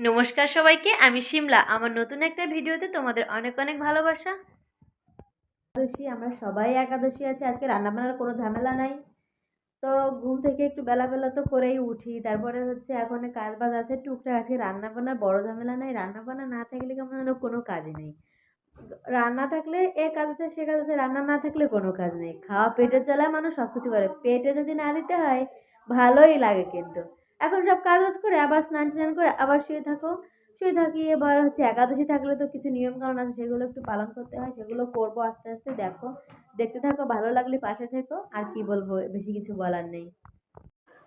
নমস্কার সবাইকে, আমি শিমলা। আমার নতুন একটা ভিডিওতে তোমাদের অনেক অনেক ভালোবাসা। একাদশী, আমরা সবাই একাদশী আছে। আজকে রান্নাবান্নার কোনো ঝামেলা নাই। তো ঘুম থেকে একটু বেলা বেলা তো করেই উঠি। তারপরে হচ্ছে এখন কাজ বাজ আছে, টুকটাক আছে। রান্নাবান্নার বড় ঝামেলা নাই। রান্নাবান্না না থাকলে কেমন যেন কোনো কাজই নেই। রান্না থাকলে এ কাজ আছে, সে কাজ আছে। রান্না না থাকলে কোনো কাজ নেই। খাওয়া পেটের জ্বালায় মানুষ সব কিছু করে। পেটে যদি না দিতে হয়, ভালোই লাগে কিন্তু। এখন সব কাজ বাজ করে আবার স্নান টান করে আবার শুয়ে থাকো। শুয়ে থাকি, এবার হচ্ছে একাদশী থাকলে তো কিছু নিয়ম কানুন আছে, সেগুলো একটু পালন করতে হয়, সেগুলো করব আস্তে আস্তে, দেখো। দেখতে থাকো, ভালো লাগলে পাশে থেকো, আর কি বলব, বেশি কিছু বলার নেই।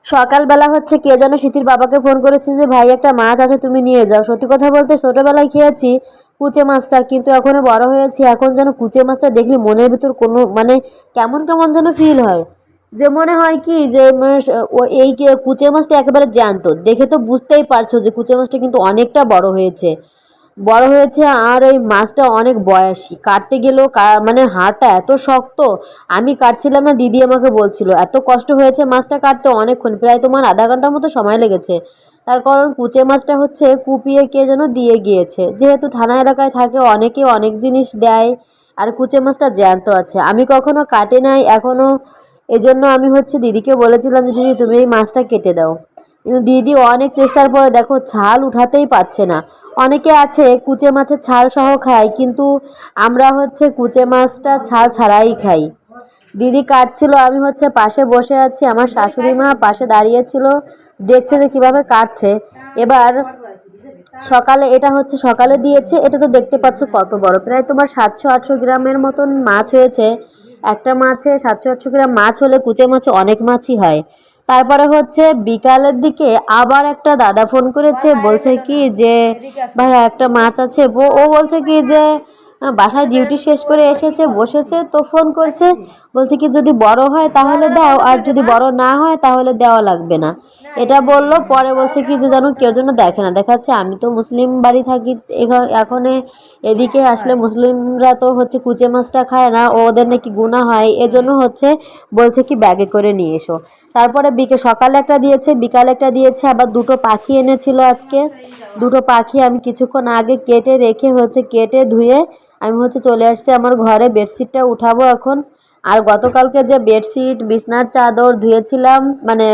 সকালবেলা হচ্ছে কে যেন শীতির বাবাকে ফোন করেছে যে, ভাই, একটা মাছ আছে, তুমি নিয়ে যাও। সত্যি কথা বলতে ছোটোবেলায় খেয়েছি কুচে মাছটা, কিন্তু এখনও বড় হয়েছি, এখন যেন কুচে মাছটা দেখলে মনের ভিতর কোনো মানে কেমন কেমন যেন ফিল হয়। যে মনে হয় কি যে এই কুচে মাছটা একেবারে জ্যান্ত। দেখে তো বুঝতেই পারছ যে কুচে মাছটা কিন্তু অনেকটা বড় হয়েছে। বড় হয়েছে আর ওই মাছটা অনেক বয়সী। কাটতে গেলেও মানে হাড়টা এত শক্ত, আমি কাটছিলাম না, দিদি আমাকে বলছিল, এত কষ্ট হয়েছে মাছটা কাটতে অনেকক্ষণ, প্রায় তোমার আধা ঘণ্টার মতো সময় লেগেছে। তার কারণ কুচে মাছটা হচ্ছে কুপিয়ে কে যেন দিয়ে গিয়েছে। যেহেতু থানা এলাকায় থাকে, অনেকে অনেক জিনিস দেয়, আর কুচে মাছটা জ্যান্ত আছে। আমি কখনো কাটে নাই এখনও এজন্য আমি হচ্ছে দিদিকে বলেছিলাম যে, দিদি, তুমি এই মাছটা কেটে দাও। কিন্তু দিদি অনেক চেষ্টার পরে দেখো ছাল উঠাতেই পারছে না। অনেকে আছে কুচে মাছের ছাল সহ খায়, কিন্তু আমরা হচ্ছে কুচে মাছটা ছাল ছাড়াই খাই। দিদি কাটছিল, আমি হচ্ছে পাশে বসে আছি, আমার শাশুড়ি মা পাশে দাঁড়িয়েছিল দেখছে যে কীভাবে কাটছে। এবার সকালে, এটা হচ্ছে সকালে দিয়েছে, এটা তো দেখতে পাচ্ছ কত বড়। প্রায় তোমার সাতশো আটশো গ্রামের মতন মাছ হয়েছে। একটা মাছে সাতশো আটশো গ্রাম মাছ হলে কুচে মাছে অনেক মাছই হয়। তারপরে হচ্ছে বিকালের দিকে আবার একটা দাদা ফোন করেছে বলছে কি যে ভাই একটা মাছ আছে। ও- বলছে কি যে বাসায় ডিউটি শেষ করে এসেছে, বসেছে, তো ফোন করছে, বলছে কি যদি বড় হয় তাহলে দাও, আর যদি বড় না হয় তাহলে দেওয়া লাগবে না। এটা বলল, পরে বলছে কি যে যেন কেউ যেন দেখে না। দেখাচ্ছে আমি তো মুসলিম বাড়ি থাকি, এখ- এখন এদিকে আসলে মুসলিমরা তো হচ্ছে কুচে মাছটা খায় না, ওদের নাকি গুণা হয়, এজন্য হচ্ছে বলছে কি ব্যাগে করে নিয়ে এসো। তারপরে বিকে, সকালে একটা দিয়েছে, বিকালে একটা দিয়েছে, আবার দুটো পাখি এনেছিল আজকে। দুটো পাখি আমি কিছুক্ষণ আগে কেটে রেখে হচ্ছে কেটে ধুয়ে আমি হচ্ছে চলে আসছি আমার ঘরে, বেডশিটটা উঠাবো এখন। আর গতকালকে যে বেডশিট, বিছনার চাদর ধুয়েছিলাম মানে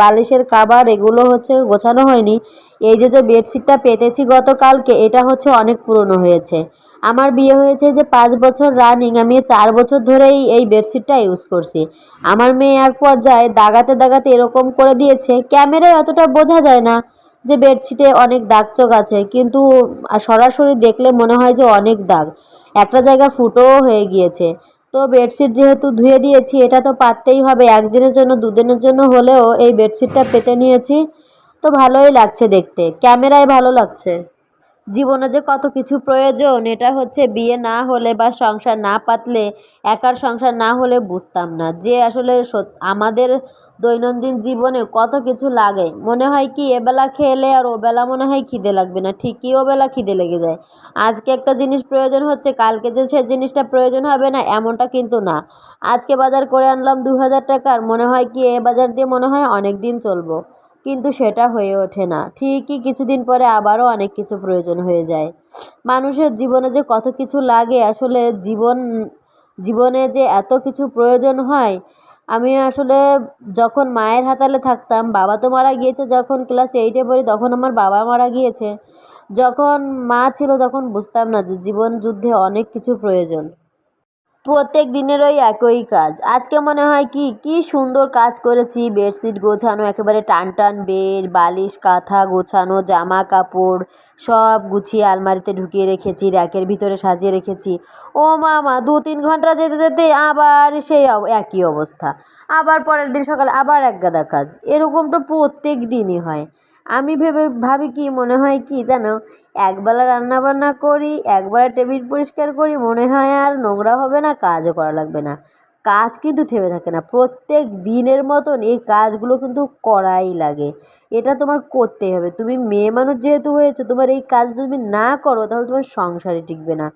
বালিশের কাবার, এগুলো হচ্ছে গোছানো হয়নি। এই যে যে বেডশিটটা পেতেছি গতকালকে, এটা হচ্ছে অনেক পুরনো হয়েছে। আমার বিয়ে হয়েছে যে পাঁচ বছর রানিং আমি চার বছর ধরেই এই বেডশিটটা ইউজ করছি। আমার মেয়ে এক পর্যায়ে দাগাতে দাগাতে এরকম করে দিয়েছে, ক্যামেরায় অতটা বোঝা যায় না যে বেডশিটে অনেক দাগ চোখ আছে, কিন্তু সরাসরি দেখলে মনে হয় যে অনেক দাগ। একটা জায়গা ফুটোও হয়ে গিয়েছে। তো বেডশিট যেহেতু ধুয়ে দিয়েছি, এটা তো পাততেই হবে, একদিনের জন্য, দুদিনের জন্য হলেও এই বেডশিটটা পেতে নিয়েছি। তো ভালোই লাগছে দেখতে। ক্যামেরায় ভালো লাগছে। জীবনে যে কত কিছু প্রয়োজন, এটা হচ্ছে বিয়ে না হলে বা সংসার না পাতলে, একার সংসার না হলে বুঝতাম না। যে আসলে আমাদের দৈনন্দিন জীবনে কত কিছু লাগে, মনে হয় কি এবেলা খেলে আর ওবেলা মনে হয় খিদে লাগবে না, ঠিকই ওবেলা খিদে লেগে যায়। আজকে একটা জিনিস প্রয়োজন হচ্ছে, কালকে যে সে জিনিসটা প্রয়োজন হবে না, এমনটা কিন্তু না। আজকে বাজার করে আনলাম দু হাজার টাকার, মনে হয় কি এ বাজার দিয়ে মনে হয় অনেক দিন চলবো। কিন্তু সেটা হয়ে ওঠে না। ঠিকই কিছুদিন পরে আবারও অনেক কিছু প্রয়োজন হয়ে যায়। মানুষের জীবনে যে কত কিছু লাগে, আসলে জীবন, জীবনে যে এত কিছু প্রয়োজন হয়, আমি আসলে যখন মায়ের হাতালে থাকতাম, বাবা তো মারা গিয়েছে যখন ক্লাস এইটে পড়ি, তখন আমার বাবা মারা গিয়েছে। যখন মা ছিল তখন বুঝতাম না যে জীবন যুদ্ধে অনেক কিছু প্রয়োজন। প্রত্যেক দিনের ওই একই কাজ। আজকে মনে হয় কি কি সুন্দর কাজ করেছি, বেডশিট গোছানো, একেবারে টান টান বেড, বালিশ, কাঁথা গোছানো, জামা কাপড়, সব গুছিয়ে আলমারিতে ঢুকিয়ে রেখেছি, র্যাকের ভিতরে সাজিয়ে রেখেছি। ও মামা, দু তিন ঘণ্টা যেতে যেতে আবার সেই একই অবস্থা। আবার পরের দিন সকালে আবার এক গাদা কাজ। এরকম তো প্রত্যেক দিনই হয়। আমি ভেবে ভাবি কি, মনে হয় কি জানো একবেলা রান্না বান্না করি, একবেলা টেবিল পরিষ্কার করি, মনে হয় আর নোংরা হবে না, কাজও করা লাগবে না। কাজ কিন্তু থেমে থাকে না। প্রত্যেক দিনের মতন এই কাজগুলো কিন্তু করাই লাগে। এটা তোমার করতেই হবে। তুমি মেয়ে মানুষ যেহেতু হয়েছে, তোমার এই কাজ তুমি না করো, তাহলে তোমার সংসারে টিকবে না।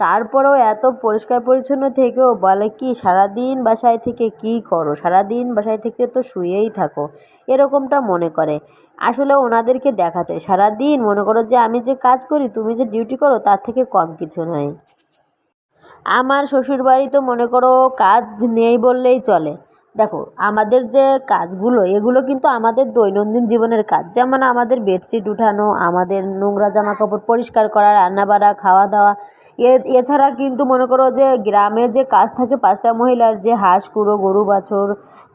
তারপরেও এত পরিষ্কার পরিচ্ছন্ন থেকেও বলে কি, সারাদিন বাসায় থেকে কী করো? সারাদিন বাসায় থেকে তো শুয়েই থাকো। এরকমটা মনে করে। আসলে ওনাদেরকে দেখাতে। সারাদিন মনে করো যে আমি যে কাজ করি, তুমি যে ডিউটি করো, তার থেকে কম কিছু নয়। আমার শ্বশুরবাড়ি তো মনে করো কাজ নেই বললেই চলে। দেখো, আমাদের যে কাজগুলো, এগুলো কিন্তু আমাদের দৈনন্দিন জীবনের কাজ। যেমন আমাদের বেডশিট উঠানো, আমাদের নোংরা জামা কাপড় পরিষ্কার করা রান্না বাড়া খাওয়া দাওয়া এ, এছাড়া কিন্তু মনে করো যে গ্রামে যে কাজ থাকে পাঁচটা মহিলার, যে হাঁস, কুড়ো, গরু, বাছর,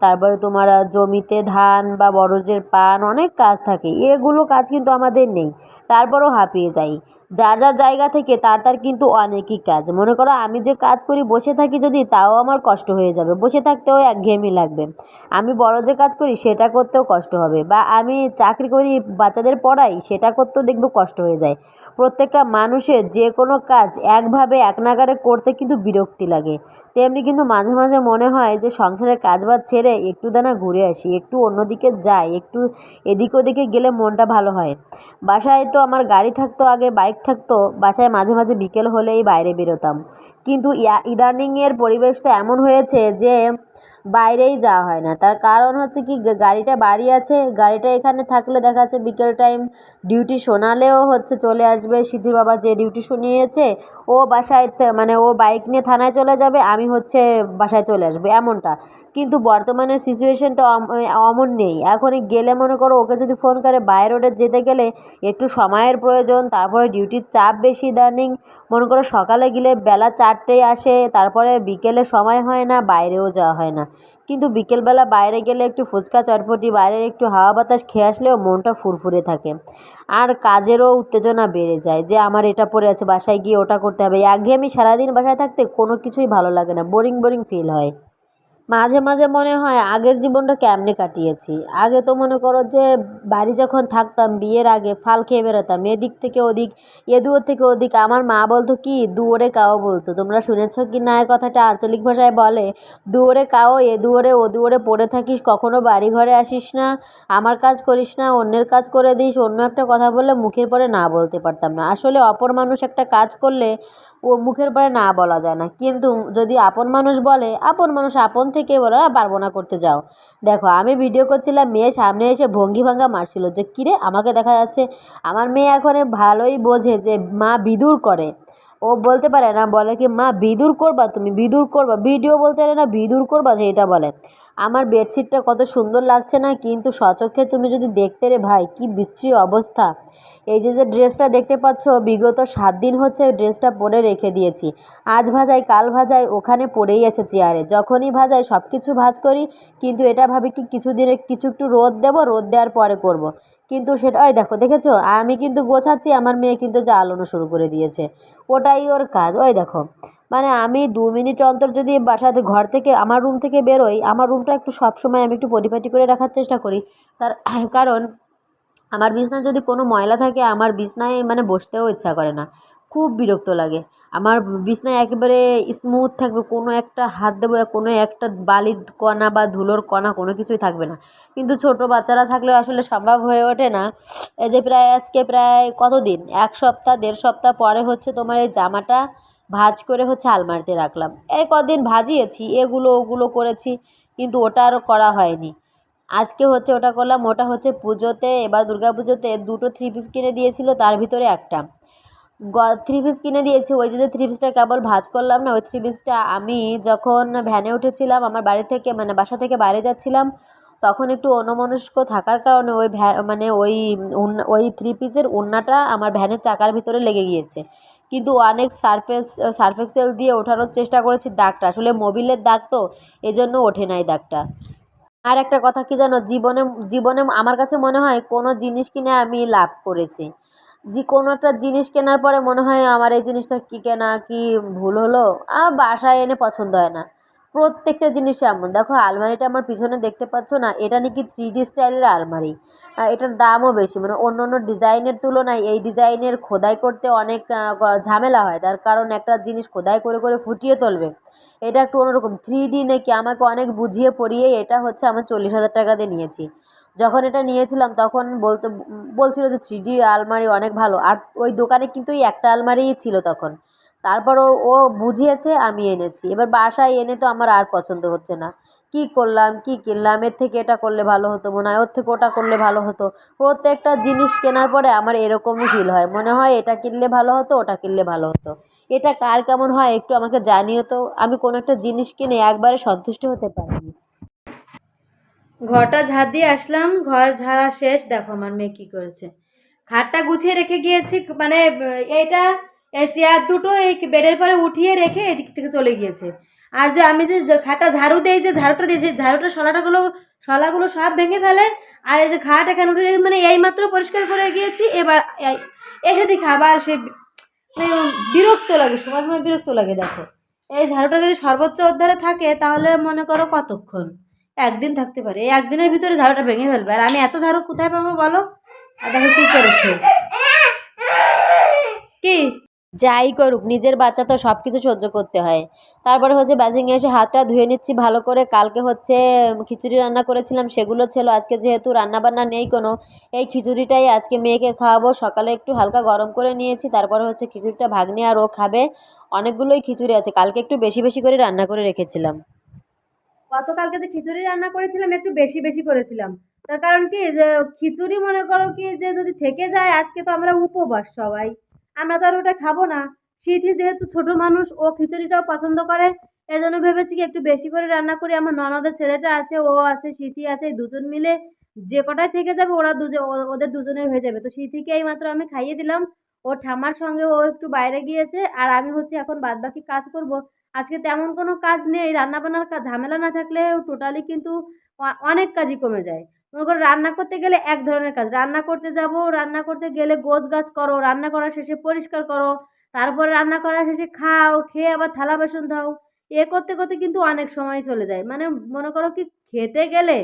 তারপরে তোমার জমিতে ধান বা বরজের পান, অনেক কাজ থাকে। এগুলো কাজ কিন্তু আমাদের নেই। তারপরও হাঁপিয়ে যাই। যার যার জায়গা থেকে তার তার কিন্তু অনেকই কাজ। মনে করো আমি যে কাজ করি, বসে থাকি যদি, তাও আমার কষ্ট হয়ে যাবে। বসে থাকতেও একঘেয়েমি লাগবে। আমি বড় যে কাজ করি, সেটা করতেও কষ্ট হবে। বা আমি চাকরি করি, বাচ্চাদের পড়াই, সেটা করতেও দেখব কষ্ট হয়ে যায়। প্রত্যেকটা মানুষের যে কোনো কাজ একভাবে এক নাগারে করতে কিন্তু বিরক্তি লাগে। তেমনি কিন্তু মাঝে মাঝে মনে হয় যে সংসারের কাজ বাজ ছেড়ে একটু দানা ঘুরে আসি, একটু অন্যদিকে যাই, একটু এদিক ওদিকে গেলে মনটা ভালো হয়। বাসায় তো আমার গাড়ি থাকতো আগে, বাইক থাকতো, বাসায় মাঝে মাঝে বিকেল হলেই বাইরে বেরোতাম। কিন্তু ইদানিংয়ের পরিবেশটা এমন হয়েছে যে বাইরেই যাওয়া হয় না। তার কারণ হচ্ছে কি গাড়িটা বাড়ি আছে, গাড়িটা এখানে থাকলে দেখা যাচ্ছে বিকেল টাইম ডিউটি শোনালেও হচ্ছে চলে আসবে। সিদ্ধির বাবা যে ডিউটি শুনিয়েছে, ও বাসায় মানে ও বাইক নিয়ে থানায় চলে যাবে, আমি হচ্ছে বাসায় চলে আসব, এমনটা। কিন্তু বর্তমানে সিচুয়েশনটা অমন নেই। এখনই গেলে মনে করো ওকে যদি ফোন করে বাই রোডে যেতে গেলে একটু সময়ের প্রয়োজন, তারপরে ডিউটির চাপ বেশি ইদানিং। মনে করো সকালে গেলে বেলা চারটেয় আসে, তারপরে বিকেলে সময় হয় না, বাইরেও যাওয়া হয় না। কিন্তু বিকেলবেলা বাইরে গেলে একটু ফুচকা, চটপটি, বাইরের একটু হাওয়া বাতাস খেয়ে আসলেও মনটা ফুরফুরে থাকে। আর কাজেরও উত্তেজনা বেড়ে যায় যে আমার এটা পড়ে আছে, বাসায় গিয়ে ওটা করতে হবে। একঘেয়েমি সারাদিন বাসায় থাকতে কোনো কিছুই ভালো লাগে না বোরিং বোরিং ফিল হয়। মাঝে মাঝে মনে হয় আগের জীবনটা কেমনে কাটিয়েছি? আগে তো মনে করো যে বাড়ি যখন থাকতাম, বিয়ের আগে ফাল খেয়ে বেরোতাম এদিক থেকে ওদিক, এ দুয়ার থেকে ওদিক। আমার মা বলতো কি, দুয়ারে কাও বলতো। তোমরা শুনেছো কি না এই কথাটা? আঞ্চলিক ভাষায় বলে, দুয়ারে কাও, এ দুয়ারে, ও পড়ে থাকিস, কখনো বাড়ি ঘরে আসিস না, আমার কাজ করিস না, অন্যের কাজ করে দিস। অন্য একটা কথা বললে মুখের পরে না বলতে পারতাম না। আসলে অপর মানুষ একটা কাজ করলে ও মুখের পরে না বলা যায় না। কিন্তু যদি আপন মানুষ বলে আপন মানুষ আপন থেকে বলে "আ, পারব না করতে যাও। দেখো আমি ভিডিও করছিলাম মেয়ে সামনে এসে ভঙ্গি ভাঙ্গা মারছিল। যে কিরে আমাকে দেখা যাচ্ছে? আমার মেয়ে এখন ভালোই বোঝে যে মা বিদুর করে। ও বলতে পারে না বলে কি মা বিদুর করবা তুমি? বিদুর করবা? ভিডিও বলতে পারে না বিদুর করবা যে এটা বলে। আমার বেডশিটটা কত সুন্দর লাগছে না, কিন্তু সচক্ষে তুমি যদি দেখতে রে ভাই, কি বিচ্ছিরি অবস্থা। এই যে যে ড্রেসটা দেখতে পাচ্ছ, বিগত সাত দিন হচ্ছে ড্রেসটা পরে রেখে দিয়েছি। আজ ভাজাই, কাল ভাজাই, ওখানে পড়েই আছে চেয়ারে। যখনই ভাজাই সব কিছু ভাজ করি, কিন্তু এটা ভাবি কি কিছুদিনে কিছু একটু রোদ দেবো, রোদ দেওয়ার পরে করব। কিন্তু সেটা, ওই দেখো, দেখেছ? আমি কিন্তু গোছাচ্ছি, আমার মেয়ে কিন্তু জ্বালানো শুরু করে দিয়েছে। ওটাই ওর কাজ, ওই দেখো। মানে আমি দু মিনিট অন্তর যদি বাসাতে ঘর থেকে, আমার রুম থেকে বেরোই, আমার রুমটা একটু সবসময় আমি একটু পরিপাটি করে রাখার চেষ্টা করি। তার কারণ আমার বিছনায় যদি কোনো ময়লা থাকে, আমার বিছনায় মানে বসতেও ইচ্ছা করে না। খুব বিরক্ত লাগে। আমার বিছনায় একেবারে স্মুথ থাকবে, কোনো একটা হাত দেবো কোনো একটা বালির কণা বা ধুলোর কণা কোনো কিছুই থাকবে না। কিন্তু ছোটো বাচ্চারা থাকলে আসলে সম্ভব হয়ে ওঠে না। এই যে প্রায় আজকে প্রায় কত দিন এক সপ্তাহ, দেড় সপ্তাহ পরে হচ্ছে তোমার এই জামাটা ভাঁজ করে হচ্ছে আলমারিতে রাখলাম। এই কদিন ভাজিয়েছি, এগুলো ওগুলো করেছি, কিন্তু ওটা আর করা হয়নি। আজকে হচ্ছে ওটা করলাম, ওটা হচ্ছে পুজোতে, এবার দুর্গা পুজোতে দুটো থ্রি পিস কিনে দিয়েছিল, তার ভিতরে একটা। গ থ্রি পিস কিনে দিয়েছি, ওই যে থ্রি পিসটা কেবল ভাজ করলাম না, ওই থ্রি পিসটা আমি যখন ভ্যানে উঠেছিলাম, আমার বাড়ি থেকে মানে বাসা থেকে বাইরে যাচ্ছিলাম, তখন একটু অন্যমনস্ক থাকার কারণে ওই ভ্যা মানে ওই ওই থ্রি পিসের ওড়নাটা আমার ভ্যানের চাকার ভিতরে লেগে গিয়েছে। কিন্তু অনেক সারফেস সার্ফ এক্সেল দিয়ে ওঠানোর চেষ্টা করেছি দাগটা। আসলে মোবিলের দাগ তো, এজন্য ওঠে নাই দাগটা। আর একটা কথা কি জানো, জীবনে জীবনে আমার কাছে মনে হয় কোনো জিনিস কিনে আমি লাভ করেছি। যে কোনো একটা জিনিস কেনার পরে মনে হয় আমার এই জিনিসটা কী কেনা, কি ভুল হলো? আর বাসায় এনে পছন্দ হয় না। প্রত্যেকটা জিনিস এমন। দেখো, আলমারিটা আমার পিছনে দেখতে পাচ্ছ না, এটা নাকি থ্রি ডি স্টাইলের আলমারি। এটার দামও বেশি মানে অন্য অন্য ডিজাইনের তুলনায় এই ডিজাইনের খোদাই করতে অনেক ঝামেলা হয়। তার কারণ একটা জিনিস খোদাই করে করে ফুটিয়ে তুলবে, এটা একটু অন্যরকম। থ্রি ডি নাকি আমাকে অনেক বুঝিয়ে পড়িয়ে এটা হচ্ছে আমার চল্লিশ হাজার টাকা দিয়ে নিয়েছি। যখন এটা নিয়েছিলাম, তখন বলতে, বলছিল যে থ্রি ডি আলমারি অনেক ভালো। আর ওই দোকানে কিন্তু এই একটা আলমারিই ছিল তখন। তারপর ও বুঝিয়েছে, আমি এনেছি। এবার বাসায় এনে তো আমার আর পছন্দ হচ্ছে না। কি করলাম, কি কিনলাম, এর থেকে এটা করলে ভালো হতো মনে হয়, ওর থেকে ওটা করলে ভালো হতো। প্রত্যেকটা জিনিস কেনার পরে আমার এরকমই ফিল হয়। মনে হয় এটা কিনলে ভালো হতো, ওটা কিনলে ভালো হতো। এটা কার কেমন হয় একটু আমাকে জানিও তো। আমি কোনো একটা জিনিস কিনে একবারে সন্তুষ্ট হতে পারিনি। ঘরটা ঝাড় দিয়ে আসলাম। ঘর ঝাড়া শেষ। দেখো আমার মেয়ে কী করেছে। খাটটা গুছিয়ে রেখে গিয়েছি। মানে এইটা এই চেয়ার দুটো এই বেডের পরে উঠিয়ে রেখে এদিক থেকে চলে গিয়েছে। আর যে আমি যে খাটটা ঝাড়ু দেই, যে ঝাড়ুটা দিয়েছি ঝাড়ুটা শলাটাগুলো, শলাগুলো সব ভেঙে ফেলে, আর এই যে খাট এখানে উঠে রেখে মানে এইমাত্র পরিষ্কার করে গিয়েছি, এবার এসে দেখি আবার সে মানে বিরক্ত লাগে সময় সময় বিরক্ত লাগে, দেখো। এই ঝাড়ুটা যদি সর্বোচ্চ অধ্যারে থাকে, তাহলে মনে করো কতক্ষণ? একদিন থাকতে পারে। এই একদিনের ভিতরে ঝাড়ুটা ভেঙে ফেলবে। আর আমি এত ঝাড়ু কোথায় পাবো বলো? আর দেখো কি করেছে। কি? যাই করুক, নিজের বাচ্চা তো সব কিছু সহ্য করতে হয়। তারপরে হচ্ছে বাজিংয়ে এসে হাতটা ধুয়ে নিচ্ছি, ভালো করে। কালকে হচ্ছে খিচুড়ি রান্না করেছিলাম, সেগুলো ছিল। আজকে যেহেতু রান্নাবান্না নেই কোনো, এই খিচুড়িটাই আজকে মেয়েকে খাওয়াবো। সকালে একটু হালকা গরম করে নিয়েছি, তারপরে হচ্ছে খিচুড়িটা ভাগ্নে আর ও খাবে। অনেকগুলোই খিচুড়ি আছে, কালকে একটু বেশি বেশি করে রান্না করে রেখেছিলাম। গতকালকে যে খিচুড়ি রান্না করেছিলাম, একটু বেশি বেশি করেছিলাম। তার কারণ কি, যে খিচুড়ি মনে করো কি, যে যদি থেকে যায়, আজকে তো আমরা উপবাস সবাই। আমরা তো আর ওটা খাব না। শীতই যেহেতু ছোট মানুষ, ও খিচুড়িটাও পছন্দ করে, এজন্য ভেবেছি কি একটু বেশি করে রান্না করি। আমার ননদের ছেলেটা আছে, ও আছে শীতই আছে দুজন মিলে যে কটাই থেকে যাবে, ওরা দুজন ও- ওদের দুজনের হয়ে যাবে। তো শীতিকে এই মাত্র আমি খাইয়ে দিলাম। ও ঠাম্মার সঙ্গে ও একটু বাইরে গিয়েছে, আর আমি হচ্ছে এখন বাদবাকি কাজ করব। আজকে তেমন কোনো কাজ নেই, রান্নাবান্নার কাজ ঝামেলা না থাকলে টোটালি কিন্তু অনেক কাজই কমে যায়। মনে করো রান্না করতে গেলে এক ধরনের কাজ। রান্না করতে যাব, রান্না করতে গেলে গোছ গাছ করো, রান্না করার শেষে পরিষ্কার করো, তারপর রান্না করার শেষে খাও, খেয়ে আবার থালা বাসন ধাও। এ করতে করতে কিন্তু অনেক সময় চলে যায়। মানে মনে করো কি, খেতে গেলে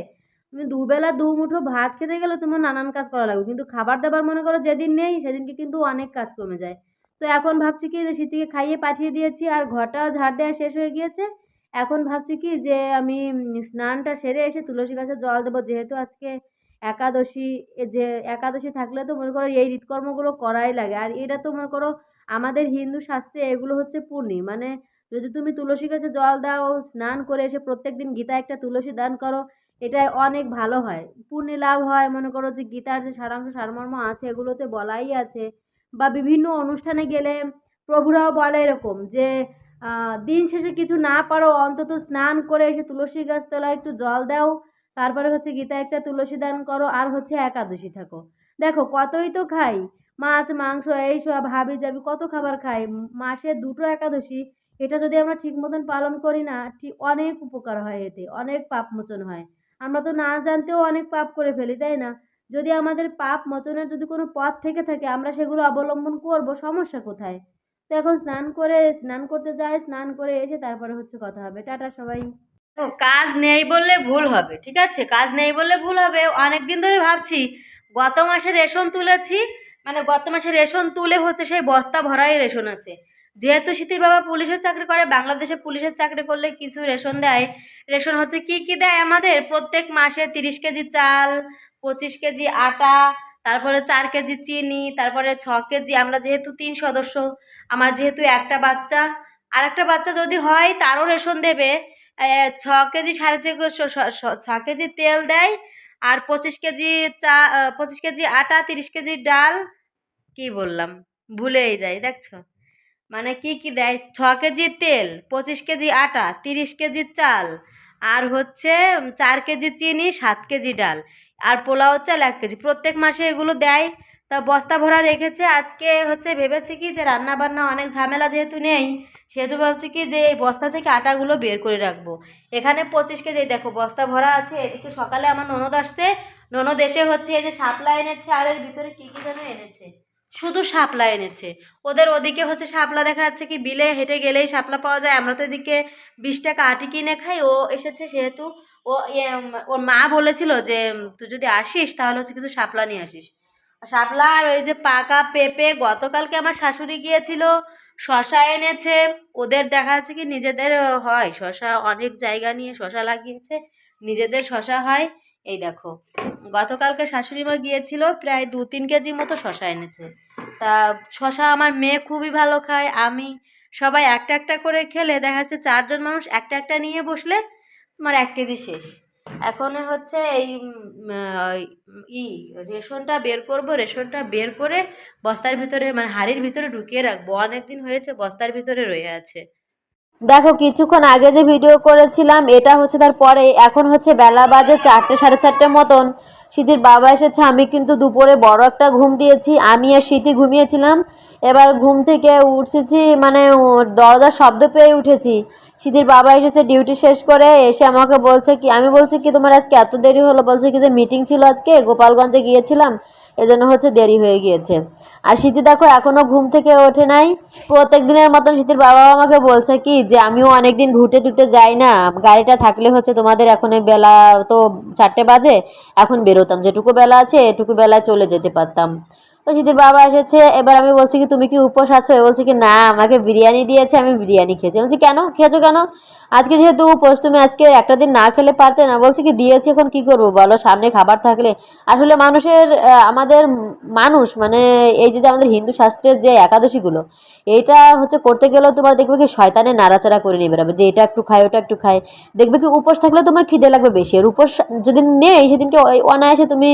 তুমি দুবেলা দু মুঠো ভাত খেতে গেলে তোমার নানান কাজ করা লাগবে। কিন্তু খাবার দাবার মনে করো যেদিন নেই, সেদিনকে কিন্তু অনেক কাজ কমে যায়। তো এখন ভাবছি কি, যে শীতিকে খাইয়ে পাঠিয়ে দিয়েছি আর ঘরটাও ঝাড় দেওয়া শেষ হয়ে গিয়েছে। এখন ভাবছি কি যে আমি স্নানটা সেরে এসে তুলসী গাছে জল দেবো। যেহেতু আজকে একাদশী যে একাদশী থাকলে তো মনে করো এই ঋতকর্মগুলো করাই লাগে। আর এটা তো মনে করো আমাদের হিন্দু শাস্ত্রে এগুলো হচ্ছে পুণ্যি। মানে যদি তুমি তুলসী গাছে জল দাও, স্নান করে এসে প্রত্যেক দিন গীতা একটা তুলসী দান করো, এটা অনেক ভালো হয়। পুণ্য লাভ হয়। মনে করো যে গীতার যে সারাংশ, সারমর্ম আছে, এগুলোতে বলাই আছে। বা বিভিন্ন অনুষ্ঠানে গেলে প্রভুরাও বলে এরকম যে দিন শেষে কিছু না পারো, অন্তত স্নান করে এসে তুলসী গাছ তলায় একটু জল দাও। তারপরে হচ্ছে গীতা একটা তুলসী দান করো, আর হচ্ছে একাদশী থাকো। দেখো, কতই তো খাই, মাছ, মাংস, এই সব, হাবি জাবি, কত খাবার খাই। মাসে দুটো একাদশী, এটা যদি আমরা ঠিক মতন পালন করি না ঠিক অনেক উপকার হয় এতে, অনেক পাপ মোচন হয়। আমরা তো না জানতেও অনেক পাপ করে ফেলি, তাই না? যদি আমাদের পাপ মোচনের যদি কোনো পথ থেকে থাকে, আমরা সেগুলো অবলম্বন করব, সমস্যা কোথায়? তো এখন স্নান করে, স্নান করতে যাই স্নান করে এসে তারপরে হচ্ছে কথা হবে। টাটা সবাই। কাজ নেই বললে ভুল হবে, ঠিক আছে? কাজ নেই বললে ভুল হবে। অনেক দিন ধরে ভাবছি, গত মাসে রেশন তুলেছি মানে গত মাসে রেশন তুলে হচ্ছে সেই বস্তা ভরাই রেশন আছে। যেহেতু শীতির বাবা পুলিশের চাকরি করে, বাংলাদেশে পুলিশের চাকরি করলে কিছু রেশন দেয়। রেশন হচ্ছে কি কি দেয় আমাদের? প্রত্যেক মাসে তিরিশ কেজি চাল, পঁচিশ কেজি আটা, তারপরে চার কেজি চিনি, তারপরে ছ কেজি, আমরা যেহেতু তিন সদস্য আমার যেহেতু একটা বাচ্চা, আর একটা বাচ্চা যদি হয় তারও রেশন দেবে। ছ কেজি সাড়ে ছ কেজি তেল দেয়, আর পঁচিশ কেজি চা পঁচিশ কেজি আটা, তিরিশ কেজি ডাল, কি বললাম? ভুলেই যাই, দেখছ? মানে কি কি দেয়? ছ কেজি তেল, পঁচিশ কেজি আটা, তিরিশ কেজি চাল, আর হচ্ছে চার কেজি চিনি, সাত কেজি ডাল, আর পোলাও চাল এক কেজি। প্রত্যেক মাসে এগুলো দেয়। তা বস্তা ভরা রেখেছে। আজকে হচ্ছে ভেবেছি কি যে রান্না বান্না অনেক ঝামেলা যেহেতু নেই, সেহেতু ভাবছি কি যে এই বস্তা থেকে আটাগুলো বের করে রাখব। এখানে পঁচিশ কেজি দেখো বস্তা ভরা আছে এদিকে সকালে আমার ননদ আসছে। ননদ এসে হচ্ছে এই যে শাপলা এনেছে, আর এর ভিতরে কী কী যেন এনেছে? শুধু শাপলা এনেছে। ওদের ওদিকে হচ্ছে শাপলা দেখা যাচ্ছে কি বিলে হেঁটে গেলেই শাপলা পাওয়া যায়। আমরা তো এদিকে বিশ টাকা আটি কিনে খাই। ও এসেছে সেহেতু, ও ওর মা বলেছিল যে তুই যদি আসিস তাহলে হচ্ছে কিছু শাপলা নিয়ে আসিস। শাপলা, আর ওই যে পাকা পেঁপে গতকালকে আমার শাশুড়ি গিয়েছিল, শশা এনেছে। ওদের দেখা যাচ্ছে কি নিজেদের হয়। শশা অনেক জায়গা নিয়ে শশা লাগিয়েছে, নিজেদের শশা হয়। এই দেখো, গতকালকে শাশুড়ি মা গিয়েছিল, প্রায় দু তিন কেজি মতো শশা এনেছে। তা শশা আমার মেয়ে খুবই ভালো খায়, আমি সবাই একটা একটা করে খেলে দেখা যাচ্ছে চারজন মানুষ একটা একটা নিয়ে বসলে তোমার এক কেজি শেষ। এখন হচ্ছে এই ই, রেশনটা বের করব, রেশনটা বের করে বস্তার ভিতরে মানে হাড়ির ভিতরে ঢুকিয়ে রাখব। অনেক দিন হয়েছে বস্তার ভিতরে রয়ে আছে। দেখো, কিছুক্ষণ আগে যে ভিডিও করেছিলাম, এটা হচ্ছে তারপরে এখন হচ্ছে বেলা বাজে চারটে, সাড়ে চারটে মতন। স্মৃতির বাবা এসেছে, আমি কিন্তু দুপুরে বড় একটা ঘুম দিয়েছি। আমি আর স্মৃতি ঘুমিয়েছিলাম। এবার ঘুম থেকে উঠেছি মানে দরজার শব্দ পেয়ে উঠেছি। স্মৃতির বাবা এসেছে ডিউটি শেষ করে, এসে আমাকে বলছে কি, আমি বলছি কি, তোমার আজকে এত দেরি হলো? বলছে কি যে মিটিং ছিল আজকে, গোপালগঞ্জে গিয়েছিলাম, এজন্য হচ্ছে দেরি হয়ে গিয়েছে। আর স্মৃতি দেখো এখনও ঘুম থেকে ওঠে নাই। প্রত্যেক দিনের মতন স্মৃতির বাবা আমাকে বলছে কি যে, আমিও অনেক দিন ঘুরতে টুটে যাই না, গাড়িটা থাকলে হচ্ছে তোমাদের এখন বেলা তো চারটে বাজে, এখন বেরোতাম। যেটুকু বেলা আছে, এটুকু বেলায় চলে যেতে পারতাম। তো স্মৃতির বাবা এসেছে, এবার আমি বলছি কি, তুমি কি উপোস আছো? এ বলছে কি, না, আমাকে বিরিয়ানি দিয়েছে, আমি বিরিয়ানি খেয়েছি। বলছি, কেন? খেয়েছো কেন? আজকে যেহেতু উপোস, তুমি আজকে একটা দিন না খেলে পারতে না। বলছে কি, দিয়েছি, এখন কি করব বলো? সামনে খাবার থাকলে। আসলে মানুষের আমাদের মানুষ মানে এই যে যে আমাদের হিন্দু শাস্ত্রের যে একাদশীগুলো এটা হচ্ছে করতে গেলেও তোমার দেখবে কি, শয়তানের নাড়াচাড়া করে নিয়ে বেরোবে যে, এটা একটু খায়, ওটা একটু খায়। দেখবে কি, উপোস থাকলে তোমার খিদে লাগবে বেশি। আর উপোস যদি নেই, সেদিনকে অনায়াসে তুমি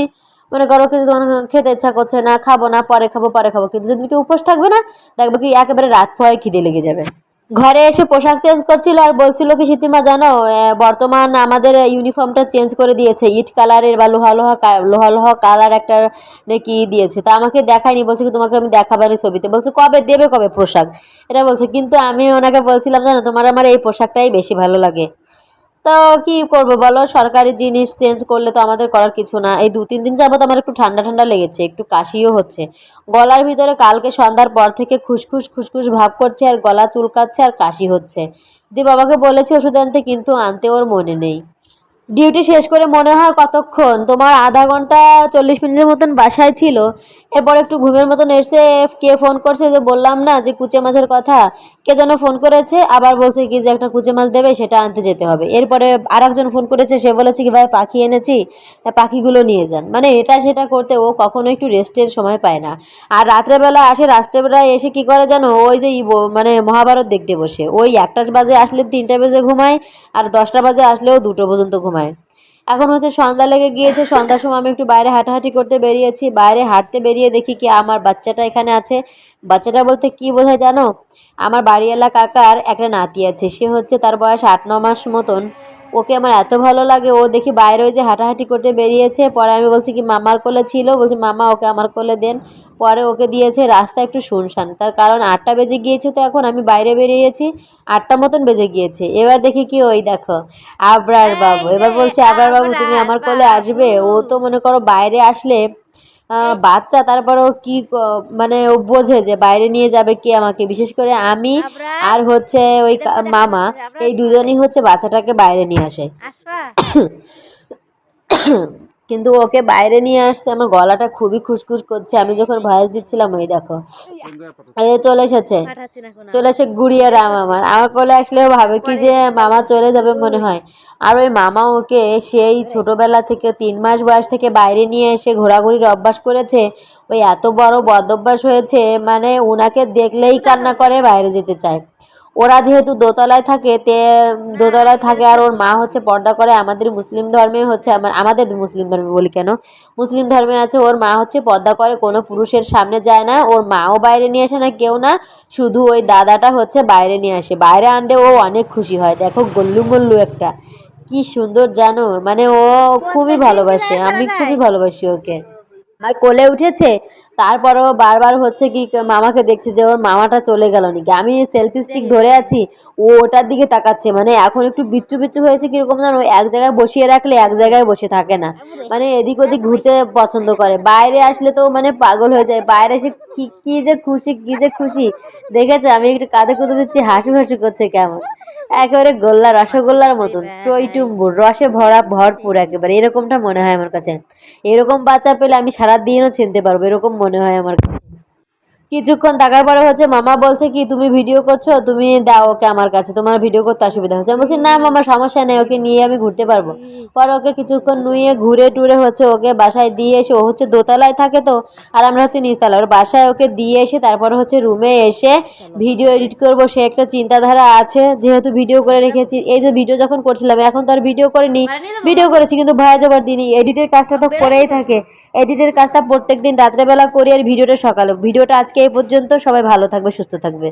মনে করো কিন্তু খেতে ইচ্ছা করছে না, খাব না, পরে খাব পরে খাব, কিন্তু যেদিনকে উপোস থাকবে না, দেখবে কি একেবারে রাত ফয় খিদে লেগে যাবে। ঘরে এসে পোশাক চেঞ্জ করছিল আর বলছিল কি শীতিমা জানো বর্তমান আমাদের ইউনিফর্মটা চেঞ্জ করে দিয়েছে, ইট কালারের বা লোহা লোহা লোহা লোহা কালার একটা নাকি দিয়েছে। তা আমাকে দেখায়নি, বলছে কি, তোমাকে আমি দেখাবানি ছবিতে। বলছে, কবে দেবে কবে পোশাক? এটা বলছে, কিন্তু আমি ওনাকে বলছিলাম, জানো, তোমার আমার এই পোশাকটাই বেশি ভালো লাগে। তো কি করব বলো? সরকারি জিনিস চেঞ্জ করলে তো আমাদের করার কিছু না। এই দু তিন দিন যাবত আমার একটু ঠান্ডা ঠান্ডা লেগেছে, একটু কাশিও হচ্ছে। গলার ভিতরে কালকে সন্ধ্যার পর থেকে খুসখুস খুসখুস ভাব করছে আর গলা চুলকাচ্ছে আর কাশি হচ্ছে। দি বাবাকে বলেছি ওষুধ আনতে, কিন্তু আনতে ওর মনে নেই। ডিউটি শেষ করে মনে হয় কতক্ষণ? তোমার আধা ঘণ্টা চল্লিশ মিনিটের মতন বাসায় ছিল। এরপর একটু ঘুমের মতন এসে কে ফোন করছে যে বললাম না যে কুচে মাছের কথা। কে যেন ফোন করেছে, আবার বলছে কি যে একটা কুচে মাছ দেবে, সেটা আনতে যেতে হবে। এরপরে আরেকজন ফোন করেছে, সে বলেছে কি, ভাই, পাখি এনেছি পাখিগুলো নিয়ে যান। মানে এটা সেটা করতে ও কখনো একটু রেস্টের সময় পায় না। আর রাত্রেবেলা আসে, রাত্রেবেলায় এসে কি করে জানো? ওই যে মানে মহাভারত দেখতে বসে। ওই একটা বাজে আসলে তিনটা বাজে ঘুমায়, আর দশটা বাজে আসলেও দুটো পর্যন্ত ঘুমায়। এখন হচ্ছে সন্ধ্যা লেগে গিয়েছে, সন্ধ্যার সময় আমি একটু বাইরে হাঁটাহাঁটি করতে বেরিয়েছি, বাইরে হাঁটতে বেরিয়ে দেখি কি আমার বাচ্চাটা এখানে আছে। বাচ্চাটা বলতে কি বোঝায় জানো? আমার বাড়িওয়ালা কাকার একটা নাতি আছে, সে হচ্ছে তার বয়স আট, ন মাস মতন। ওকে আমার এত ভালো লাগে ও দেখি বাইরে ওই যে হাঁটাহাঁটি করতে বেরিয়েছে পরে আমি বলছি কি মামার কোলে ছিল বলছি মামা ওকে আমার কোলে দেন। পরে ওকে দিয়েছে রাস্তা একটু শুনশান তার কারণ আটটা বেজে গিয়েছে তো এখন আমি বাইরে বেরিয়েছি আটটা মতন বেজে গিয়েছে। এবার দেখি কি ওই দেখো আবরার বাবু। এবার বলছে আবরার বাবু তুমি আমার কোলে আসবে? ও তো মনে করো বাইরে আসলে বাচ্চা তারপরেও কি ক- মানে ও বোঝে যে বাইরে নিয়ে যাবে কে আমাকে? বিশেষ করে আমি আর হচ্ছে ওই মামা এই দুজনই হচ্ছে বাচ্চাটাকে বাইরে নিয়ে আসে। আসবা কিন্তু ওকে বাইরে নিয়ে আসছে আমার গলাটা খুবই খুসখুস করছে। আমি যখন ভয়েস দিচ্ছিলাম ওই দেখো। এ চলে এসেছে। চলে এসে গুড়িয়ে রাম আমার। আমার কোলে আসলেও ভাবে কি যে মামা চলে যাবে মনে হয়। আর ওই মামা ওকে সেই ছোটবেলা থেকে তিন মাস বয়স থেকে বাইরে নিয়ে এসে ঘোরাঘুরির অভ্যাস করেছে। ওই এত বড় বদ অভ্যাস হয়েছে মানে ওনাকে দেখলেই কান্না করে বাইরে যেতে চায়। ওরা যেহেতু দোতলায় থাকে, তে দোতলায় থাকে আর ওর মা হচ্ছে পর্দা করে, আমাদের মুসলিম ধর্মে হচ্ছে আমার, আমাদের মুসলিম ধর্মে বলি কেন? মুসলিম ধর্মে আছে, ওর মা হচ্ছে পর্দা করে, কোনো পুরুষের সামনে যায় না, ওর মাও বাইরে নিয়ে আসে না, কেউ না, শুধু ওই দাদাটা হচ্ছে বাইরে নিয়ে আসে, বাইরে আনলে ও অনেক খুশি হয়, দেখো গল্লু গল্লু একটা, কি সুন্দর জানো মানে ও খুবই ভালোবাসে, আমি খুবই ভালোবাসি ওকে। আমার কোলে উঠেছে তারপরেও বারবার হচ্ছে কি মামাকে দেখছে যে ওর মামাটা চলে গেল নাকি। আমি সেলফি স্টিক ধরে আছি ও ওটার দিকে তাকাচ্ছে। মানে এখন একটু বিচ্ছু বিচ্ছু হয়েছে কীরকম জানো এক জায়গায় বসিয়ে রাখলে এক জায়গায় বসে থাকে না। মানে এদিক ওদিক ঘুরতে পছন্দ করে। বাইরে আসলে তো মানে পাগল হয়ে যায়। বাইরে এসে কি কি যে খুশি কি যে খুশি। দেখেছ? আমি একটু কাঁধে কুঁদে দিচ্ছি হাসি হাসি করছে কেমন? একেবারে গোল্লা রসগোল্লার মতন টইটুম্বুর রসে ভরা ভরপুর একেবারে এরকমটা মনে হয় আমার কাছে। এরকম বাচ্চা পেলে আমি সারাদিনও চিনতে পারব এরকম মনে হয় আমার কাছে। কিছুক্ষণ থাকার পরে হচ্ছে মামা বলছে কি তুমি ভিডিও করছ তুমি দাও ওকে আমার কাছে তোমার ভিডিও করতে অসুবিধা হচ্ছে। আমি বলছি না মামা সমস্যা নেই ওকে নিয়ে আমি ঘুরতে পারব। পরে ওকে কিছুক্ষণ নুয়ে ঘুরে টুরে হচ্ছে ওকে বাসায় দিয়ে এসে ও হচ্ছে দোতলায় থাকে তো আর আমরা হচ্ছে নিচতলা ওর বাসায় ওকে দিয়ে এসে তারপরে হচ্ছে রুমে এসে ভিডিও এডিট করব। সে একটা চিন্তাধারা আছে যেহেতু ভিডিও করে রেখেছি। এই যে ভিডিও যখন করছিলাম এখন তো আর ভিডিও করিনি ভিডিও করেছি কিন্তু ভয় যাবার দিনই এডিটের কাজটা তো করেই থাকে। এডিটের কাজটা প্রত্যেকদিন রাত্রেবেলা করি আর ভিডিওটা সকালে। ভিডিওটা আজকে এই পর্যন্ত সবাই ভালো থাকবে সুস্থ থাকবে।